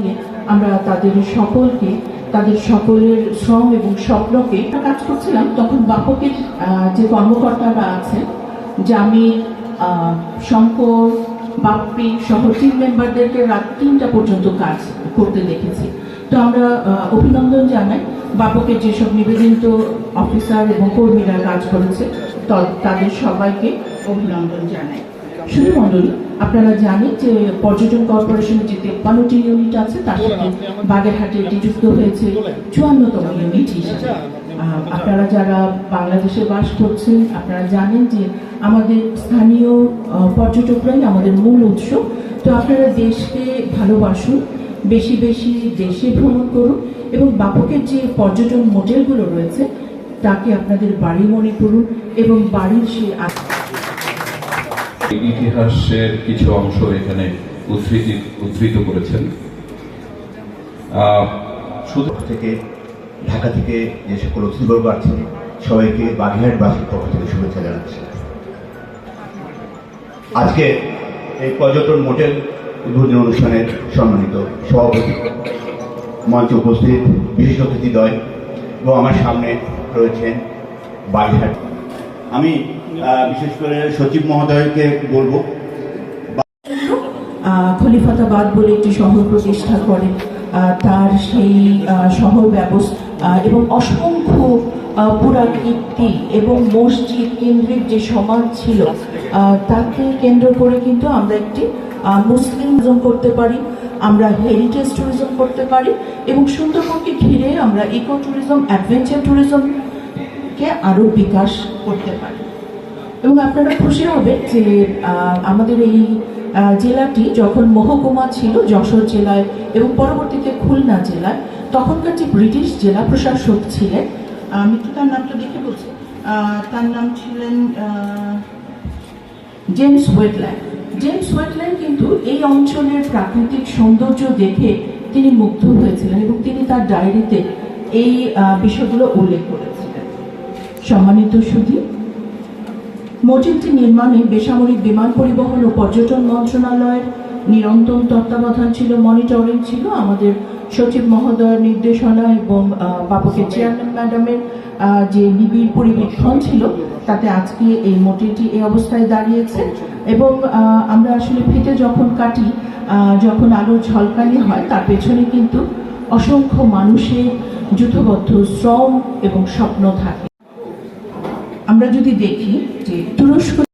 জানিয়ে আমরা তাদের সকলকে, তাদের সকলের শ্রম এবং স্বপ্নকে কাজ করছিলাম, তখন বাপকের যে কর্মকর্তারা আছেন, জামিল শঙ্কর, বাপ্পি সহ টিম মেম্বারদেরকে রাত তিনটা পর্যন্ত কাজ করতে দেখেছি। তো আমরা অভিনন্দন জানাই বাপকের যেসব নিবেদিত অফিসার এবং কর্মীরা কাজ করেছে তাদের সবাইকে অভিনন্দন জানাই। শুধু মন্ডলী আপনারা জানেন যে পর্যটন কর্পোরেশনের যে তেপ্পান্নটি ইউনিট আছে তার সাথে বাগেরহাটে এটি যুক্ত হয়েছে চুয়ান্নতম ইউনিট হিসেবে। আপনারা যারা বাংলাদেশে বাস করছেন আপনারা জানেন যে আমাদের স্থানীয় পর্যটকরাই আমাদের মূল উৎস। তো আপনারা দেশকে ভালোবাসুন বেশি বেশি দেশে ভ্রমণ করুন এবং বাপকের যে পর্যটন মোটেলগুলো রয়েছে তাকে আপনাদের বাড়ি মনে করুন এবং বাড়ির সেই আ- ইতিহাসের কিছু অংশ এখানে উদ্ধৃতি, উদ্ধৃত করেছেন। শুধু থেকে, ঢাকা থেকে যে সকল অতিথিবর্গ আছেন সবাইকে বাগেরহাট বাসীর পক্ষ থেকে শুভেচ্ছা জানাচ্ছি। আজকে এই পর্যটন মোটেল উদ্বোধনী অনুষ্ঠানের সম্মানিত সভাপতি, মঞ্চে উপস্থিত বিশেষ অতিথিদ্বয় এবং আমার সামনে রয়েছেন বাগেরহাট আমি বিশেষ করে সচিব মহোদয়কে বলব। খলিফাতাবাদ বলে একটি শহর প্রতিষ্ঠা করে। আহ, তার সেই শহর ব্যবস্থা এবং অসংখ্য পুরাকীর্তি এবং মসজিদ কেন্দ্রিক যে সমাজ ছিল তাকে কেন্দ্র করে কিন্তু আমরা একটি মুসলিম ট্যুরিজম করতে পারি আমরা হেরিটেজ ট্যুরিজম করতে পারি এবং সুন্দরবনকে ঘিরে আমরা ইকো ট্যুরিজম অ্যাডভেঞ্চার ট্যুরিজমকে আরও বিকাশ করতে পারি। এবং আপনারা খুশি হবে যে আমাদের এই জেলাটি যখন মহকুমা ছিল, যশোর জেলায় এবং পরবর্তীতে খুলনা জেলায়, তখনকার যে ব্রিটিশ জেলা প্রশাসক ছিলেন আমি তো তার নামটা দেখে বলছি তার নাম ছিলেন জেমস ওয়েটল্যান্ড। জেমস ওয়েটল্যান্ড কিন্তু এই অঞ্চলের প্রাকৃতিক সৌন্দর্য দেখে তিনি মুগ্ধ হয়েছিলেন এবং তিনি তার ডায়েরিতে এই বিষয়গুলো উল্লেখ করেছিলেন সম্মানিত সুধী মোটেলটি নির্মাণে বেসামরিক বিমান পরিবহন ও পর্যটন মন্ত্রণালয়ের নিরন্তর তত্ত্বাবধান ছিল, মনিটরিং ছিল। আমাদের সচিব মহোদয়ের নির্দেশনা এবং বাপকের চেয়ারম্যান ম্যাডামের যে নিবিড় পরিবেক্ষণ ছিল, তাতে আজকে এই মোটেলটি এই অবস্থায় দাঁড়িয়েছে। এবং আমরা আসলে ফিতে যখন কাটি যখন আলো ঝলকানি হয়, তার পেছনে কিন্তু অসংখ্য মানুষের যুথবদ্ধ শ্রম এবং স্বপ্ন থাকে। আমরা যদি দেখি যে তুরস্ক